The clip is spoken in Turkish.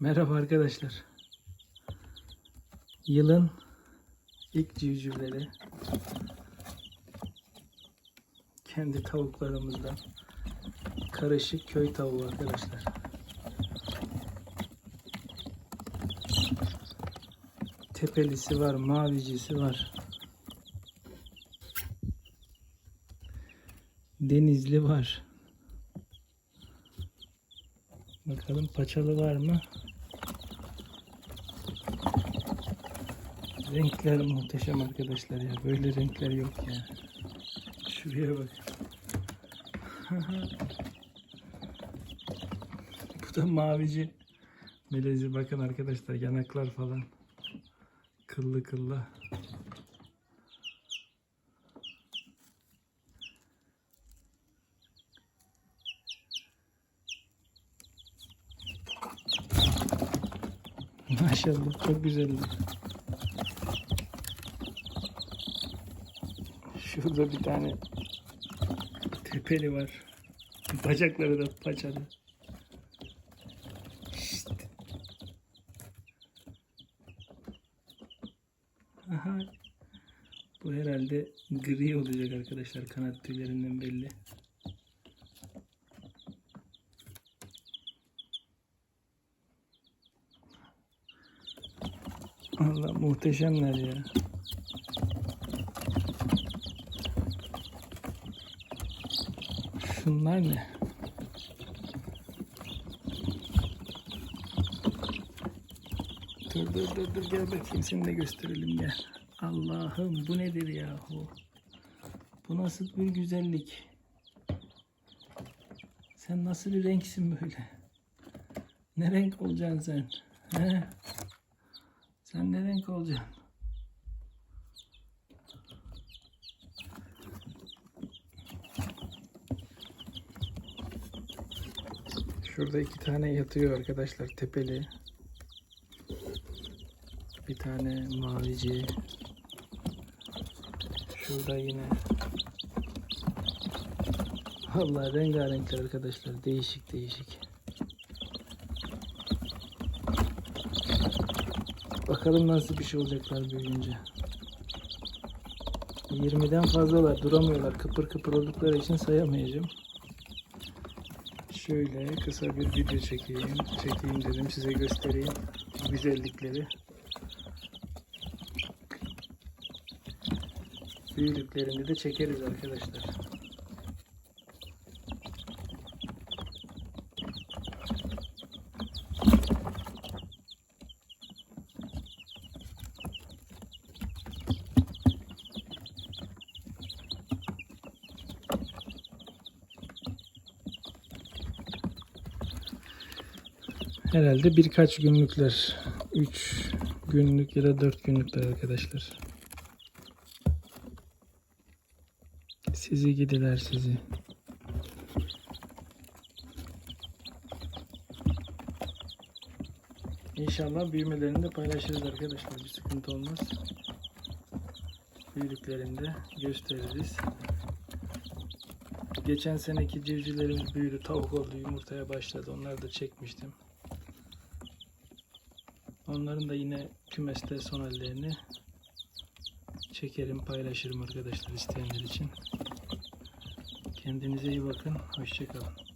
Merhaba arkadaşlar. Yılın ilk civcivleri. Kendi tavuklarımızdan. Karışık köy tavuğu arkadaşlar. Tepelisi var, mavicisi var. Denizli var. Bakalım paçalı var mı? Renkler muhteşem arkadaşlar ya. Böyle renkler yok ya. Şuraya bak. Bu da mavici. Melezi bakın arkadaşlar yanaklar falan. Kıllı kıllı. Maşallah çok güzel. Şurada bir tane tepeli var. Bacakları da paçalı. Şşt. Aha. Bu herhalde gri olacak arkadaşlar kanat tüylerinden belli. Allah muhteşemler ya. Şunlar ne? Dur dur dur dur gel bakayım seni de gösterelim gel. Allah'ım bu nedir yahu? Bu nasıl bir güzellik? Sen nasıl bir renksin böyle? Ne renk olacaksın sen? He? Sen ne renk olacaksın? Şurada iki tane yatıyor arkadaşlar tepeli. Bir tane mavici. Şurada yine. Vallahi rengarenkler arkadaşlar. Değişik değişik. Bakalım nasıl bir şey olacaklar büyüyünce. 20'den fazlalar duramıyorlar. Kıpır kıpır oldukları için sayamayacağım. Şöyle kısa bir video çekeyim. Çekeyim dedim size göstereyim güzellikleri. Büyüdüklerini de çekeriz arkadaşlar. Herhalde birkaç günlükler. 3 günlük ya da 4 günlükler arkadaşlar. Sizi gidiler sizi. İnşallah büyümelerini de paylaşırız arkadaşlar. Bir sıkıntı olmaz. Büyüdüklerinde gösteririz. Geçen seneki civcivlerimiz büyüdü. Tavuk oldu. Yumurtaya başladı. Onları da çekmiştim. Onların da yine kümeste son hallerini çekerim, paylaşırım arkadaşlar isteyenler için. Kendinize iyi bakın. Hoşçakalın.